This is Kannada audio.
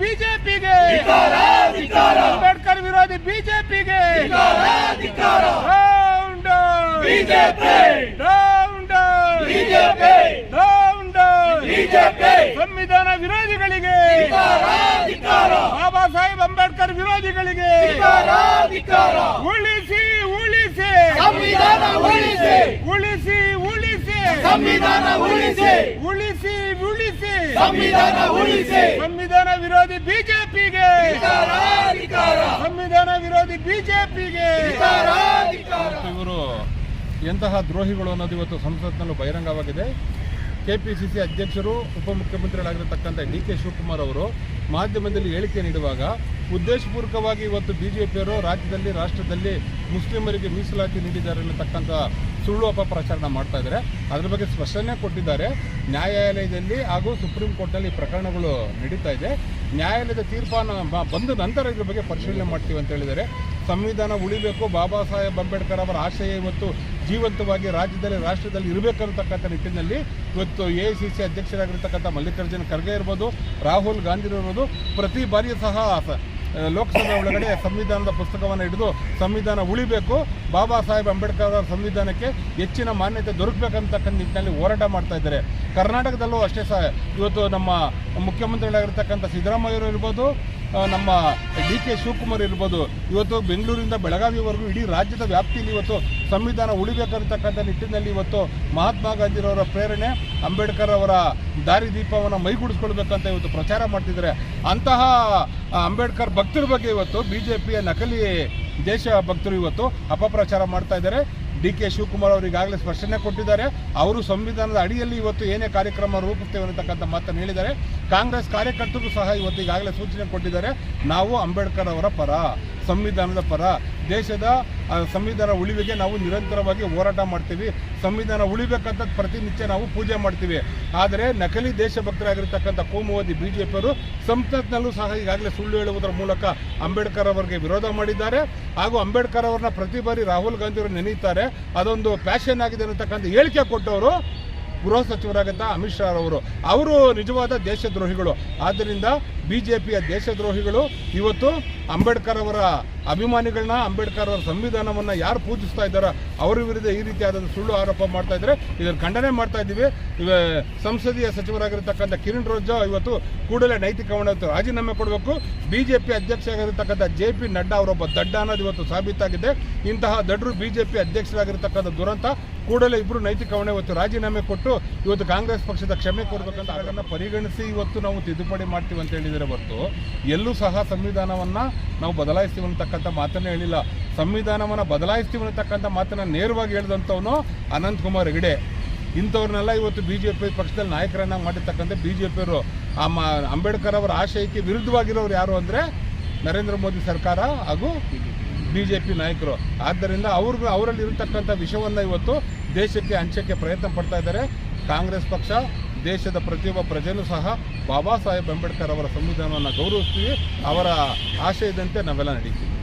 ಬಿಜೆಪಿಗೆ. ಅಂಬೇಡ್ಕರ್ ವಿರೋಧಿ ಬಿಜೆಪಿಗೆ. ಸಂವಿಧಾನ ವಿರೋಧಿಗಳಿಗೆ. ಬಾಬಾ ಸಾಹೇಬ್ ಅಂಬೇಡ್ಕರ್ ವಿರೋಧಿಗಳಿಗೆ. ಉಳಿಸಿ ಉಳಿಸಿ. ಸಂವಿಧಾನ ಉಳಿಸಿ ಉಳಿಸಿ. ಉಳಿಸಿ ಸಂವಿಧಾನ ಉಳಿಸಿ. ಉಳಿಸಿ ಉಳಿಸಿ. ಸಂವಿಧಾನ ಉಳಿಸಿ. ಸಂವಿಧಾನ ವಿರೋಧಿ ಬಿಜೆಪಿಗೆ. ಸಂವಿಧಾನ ವಿರೋಧಿ ಬಿಜೆಪಿಗೆ. ಇವರು ಎಂತಹ ದ್ರೋಹಿಗಳು ಅನ್ನೋದು ಇವತ್ತು ಸಂಸತ್ನಲ್ಲೂ ಬಹಿರಂಗವಾಗಿದೆ. ಕೆಪಿಸಿಸಿ ಅಧ್ಯಕ್ಷರು ಉಪಮುಖ್ಯಮಂತ್ರಿಗಳಾಗಿರತಕ್ಕಂಥ ಡಿ ಕೆ ಶಿವಕುಮಾರ್ ಅವರು ಮಾಧ್ಯಮದಲ್ಲಿ ಹೇಳಿಕೆ ನೀಡುವಾಗ ಉದ್ದೇಶಪೂರ್ವಕವಾಗಿ ಇವತ್ತು ಬಿಜೆಪಿಯವರು ರಾಜ್ಯದಲ್ಲಿ ರಾಷ್ಟ್ರದಲ್ಲಿ ಮುಸ್ಲಿಮರಿಗೆ ಮೀಸಲಾತಿ ನೀಡಿದ್ದಾರೆ ಅನ್ನತಕ್ಕಂಥ ಸುಳ್ಳು ಅಪಪ್ರಚಾರನ ಮಾಡ್ತಾ ಇದ್ದಾರೆ. ಅದ್ರ ಬಗ್ಗೆ ಸ್ಪಷ್ಟನೆ ಕೊಟ್ಟಿದ್ದಾರೆ. ನ್ಯಾಯಾಲಯದಲ್ಲಿ ಹಾಗೂ ಸುಪ್ರೀಂ ಕೋರ್ಟ್ನಲ್ಲಿ ಈ ಪ್ರಕರಣಗಳು ನಡೀತಾ ಇದೆ. ನ್ಯಾಯಾಲಯದ ತೀರ್ಪಾನ ಬಂದ ನಂತರ ಇದ್ರ ಬಗ್ಗೆ ಪರಿಶೀಲನೆ ಮಾಡ್ತೀವಿ ಅಂತ ಹೇಳಿದ್ದಾರೆ. ಸಂವಿಧಾನ ಉಳಿಬೇಕು. ಬಾಬಾ ಸಾಹೇಬ್ ಅಂಬೇಡ್ಕರ್ ಅವರ ಆಶಯ ಇವತ್ತು ಜೀವಂತವಾಗಿ ರಾಜ್ಯದಲ್ಲಿ, ರಾಷ್ಟ್ರದಲ್ಲಿ ಇರಬೇಕನ್ನತಕ್ಕಂಥ ನಿಟ್ಟಿನಲ್ಲಿ ಇವತ್ತು ಎ ಸಿ ಸಿ ಅಧ್ಯಕ್ಷರಾಗಿರ್ತಕ್ಕಂಥ ಮಲ್ಲಿಕಾರ್ಜುನ ಖರ್ಗೆ ಇರ್ಬೋದು, ರಾಹುಲ್ ಗಾಂಧಿ ಇರ್ಬೋದು, ಪ್ರತಿ ಬಾರಿಯೂ ಸಹ ಲೋಕಸಭೆ ಒಳಗಡೆ ಸಂವಿಧಾನದ ಪುಸ್ತಕವನ್ನು ಹಿಡಿದು ಸಂವಿಧಾನ ಉಳಿಬೇಕು. ಬಾಬಾ ಸಾಹೇಬ್ ಅಂಬೇಡ್ಕರ್ ಅವರ ಸಂವಿಧಾನಕ್ಕೆ ಹೆಚ್ಚಿನ ಮಾನ್ಯತೆ ದೊರಕಬೇಕಂತಕ್ಕಂಥ ನಿಟ್ಟಿನಲ್ಲಿ ಹೋರಾಟ ಮಾಡ್ತಾ ಇದ್ದಾರೆ. ಕರ್ನಾಟಕದಲ್ಲೂ ಅಷ್ಟೇ ಸಹ, ಇವತ್ತು ನಮ್ಮ ಮುಖ್ಯಮಂತ್ರಿಗಳಾಗಿರ್ತಕ್ಕಂಥ ಸಿದ್ದರಾಮಯ್ಯವರು ಇರ್ಬೋದು ನಮ್ಮ ಡಿ ಕೆ ಶಿವಕುಮಾರ್ ಇರ್ಬೋದು, ಇವತ್ತು ಬೆಂಗಳೂರಿಂದ ಬೆಳಗಾವಿವರೆಗೂ ಇಡೀ ರಾಜ್ಯದ ವ್ಯಾಪ್ತಿಯಲ್ಲಿ ಇವತ್ತು ಸಂವಿಧಾನ ಉಳಿಬೇಕಂತಕ್ಕಂಥ ನಿಟ್ಟಿನಲ್ಲಿ ಇವತ್ತು ಮಹಾತ್ಮ ಗಾಂಧಿರವರ ಪ್ರೇರಣೆ, ಅಂಬೇಡ್ಕರ್ ಅವರ ದಾರಿದೀಪವನ್ನು ಮೈಗೂಡಿಸ್ಕೊಳ್ಬೇಕಂತ ಇವತ್ತು ಪ್ರಚಾರ ಮಾಡ್ತಿದ್ದಾರೆ. ಅಂತಹ ಅಂಬೇಡ್ಕರ್ ಭಕ್ತರ ಬಗ್ಗೆ ಇವತ್ತು ಬಿ ನಕಲಿ ದೇಶ ಭಕ್ತರು ಇವತ್ತು ಅಪಪ್ರಚಾರ ಮಾಡ್ತಾ ಇದ್ದಾರೆ. ಡಿ ಕೆ ಶಿವಕುಮಾರ್ ಅವರು ಈಗಾಗಲೇ ಸ್ಪಷ್ಟನೆ ಕೊಟ್ಟಿದ್ದಾರೆ. ಅವರು ಸಂವಿಧಾನದ ಅಡಿಯಲ್ಲಿ ಇವತ್ತು ಏನೇ ಕಾರ್ಯಕ್ರಮ ರೂಪಿಸ್ತೇವೆ ಅನ್ನತಕ್ಕಂಥ ಮಾತನ್ನು ಹೇಳಿದ್ದಾರೆ. ಕಾಂಗ್ರೆಸ್ ಕಾರ್ಯಕರ್ತರು ಸಹ ಇವತ್ತು ಈಗಾಗಲೇ ಸೂಚನೆ ಕೊಟ್ಟಿದ್ದಾರೆ. ನಾವು ಅಂಬೇಡ್ಕರ್ ಅವರ ಪರ, ಸಂವಿಧಾನದ ಪರ, ದೇಶದ ಸಂವಿಧಾನ ಉಳಿವಿಗೆ ನಾವು ನಿರಂತರವಾಗಿ ಹೋರಾಟ ಮಾಡ್ತೀವಿ. ಸಂವಿಧಾನ ಉಳಿಬೇಕಂತ ಪ್ರತಿನಿತ್ಯ ನಾವು ಪೂಜೆ ಮಾಡ್ತೀವಿ. ಆದರೆ ನಕಲಿ ದೇಶಭಕ್ತರಾಗಿರ್ತಕ್ಕಂಥ ಕೋಮುವಾದಿ ಪಿಯವರು ಸಂಸತ್ನಲ್ಲೂ ಸಹ ಈಗಾಗಲೇ ಸುಳ್ಳು ಹೇಳುವುದರ ಮೂಲಕ ಅಂಬೇಡ್ಕರ್ ಅವರಿಗೆ ವಿರೋಧ ಮಾಡಿದ್ದಾರೆ. ಹಾಗೂ ಅಂಬೇಡ್ಕರ್ ಅವರನ್ನ ಪ್ರತಿ ಬಾರಿ ರಾಹುಲ್ ಗಾಂಧಿ ಅವರು ನೆನೆಯುತ್ತಾರೆ ಅದೊಂದು ಪ್ಯಾಷನ್ ಆಗಿದೆ ಅನ್ನತಕ್ಕಂಥ ಹೇಳಿಕೆ ಕೊಟ್ಟವರು ಗೃಹ ಸಚಿವರಾಗಂತ ಅಮಿತ್ ಶಾ ಅವರು ಅವರು ನಿಜವಾದ ದೇಶದ್ರೋಹಿಗಳು. ಆದ್ದರಿಂದ ಬಿಜೆಪಿಯ ದೇಶದ್ರೋಹಿಗಳು ಇವತ್ತು ಅಂಬೇಡ್ಕರ್ ಅವರ ಅಭಿಮಾನಿಗಳನ್ನ, ಅಂಬೇಡ್ಕರ್ ಅವರ ಸಂವಿಧಾನವನ್ನ ಯಾರು ಪೂಜಿಸ್ತಾ ಇದ್ದಾರೋ ಅವರ ವಿರುದ್ಧ ಈ ರೀತಿಯಾದ ಸುಳ್ಳು ಆರೋಪ ಮಾಡ್ತಾ ಇದ್ದಾರೆ. ಇದನ್ನು ಖಂಡನೆ ಮಾಡ್ತಾ ಇದ್ದೀವಿ. ಸಂಸದೀಯ ಸಚಿವರಾಗಿರ್ತಕ್ಕಂಥ ಕಿರಣ್ ರೋಜಾ ಇವತ್ತು ಕೂಡಲೇ ನೈತಿಕ ಹೊಣೆ ರಾಜೀನಾಮೆ ಕೊಡಬೇಕು. ಬಿಜೆಪಿ ಅಧ್ಯಕ್ಷ ಆಗಿರತಕ್ಕಂಥ ಜೆ ಪಿ ನಡ್ಡಾ ಅವರೊಬ್ಬ ದಡ್ಡ ಅನ್ನೋದು ಇವತ್ತು ಸಾಬೀತಾಗಿದೆ. ಇಂತಹ ದಡ್ಡರು ಬಿಜೆಪಿ ಅಧ್ಯಕ್ಷರಾಗಿರ್ತಕ್ಕಂಥ ದುರಂತ ಕೂಡಲೇ ಇಬ್ಬರು ನೈತಿಕ ಹೊಣೆ ಇವತ್ತು ರಾಜೀನಾಮೆ ಕೊಟ್ಟು ಇವತ್ತು ಕಾಂಗ್ರೆಸ್ ಪಕ್ಷದ ಕ್ಷಮೆ ಕೊಡಬೇಕಂತ ಅದನ್ನು ಪರಿಗಣಿಸಿ ಇವತ್ತು ನಾವು ತಿದ್ದುಪಡಿ ಮಾಡ್ತೀವಿ ಅಂತ ಹೇಳಿದರೆ ಹೊರತು ಎಲ್ಲೂ ಸಹ ಸಂವಿಧಾನವನ್ನು ನಾವು ಬದಲಾಯಿಸ್ತೀವಿ ಅಂತಕ್ಕಂಥ ಮಾತನ್ನೇ ಹೇಳಿಲ್ಲ. ಸಂವಿಧಾನವನ್ನು ಬದಲಾಯಿಸ್ತೀವಿ ಅಂತಕ್ಕಂಥ ಮಾತನ್ನು ನೇರವಾಗಿ ಹೇಳಿದಂಥವನು ಅನಂತಕುಮಾರ್ ಹೆಗಡೆ. ಇಂಥವ್ರನ್ನೆಲ್ಲ ಇವತ್ತು ಬಿ ಜೆ ಪಿ ಪಕ್ಷದಲ್ಲಿ ನಾಯಕರನ್ನ ಮಾಡಿರ್ತಕ್ಕಂಥ ಬಿ ಜೆ ಪಿಯವರು ಆ ಮ, ಅಂಬೇಡ್ಕರ್ ಅವರ ಆಶಯಕ್ಕೆ ವಿರುದ್ಧವಾಗಿರೋರು ಯಾರು ಅಂದರೆ ನರೇಂದ್ರ ಮೋದಿ ಸರ್ಕಾರ ಹಾಗೂ ಬಿ ಜೆ ಪಿ ನಾಯಕರು. ಆದ್ದರಿಂದ ಅವ್ರಿಗೂ ಅವರಲ್ಲಿ ಇರತಕ್ಕಂಥ ವಿಷಯವನ್ನು ಇವತ್ತು ದೇಶಕ್ಕೆ ಹಂಚಕ್ಕೆ ಪ್ರಯತ್ನ ಪಡ್ತಾ ಇದ್ದಾರೆ. ಕಾಂಗ್ರೆಸ್ ಪಕ್ಷ ದೇಶದ ಪ್ರತಿಯೊಬ್ಬ ಪ್ರಜೆಯೂ ಸಹ ಬಾಬಾ ಸಾಹೇಬ್ ಅಂಬೇಡ್ಕರ್ ಅವರ ಸಂವಿಧಾನವನ್ನು ಗೌರವಿಸ್ತೀವಿ ಅವರ ಆಶಯದಂತೆ ನಾವೆಲ್ಲ ನಡೀತೀವಿ.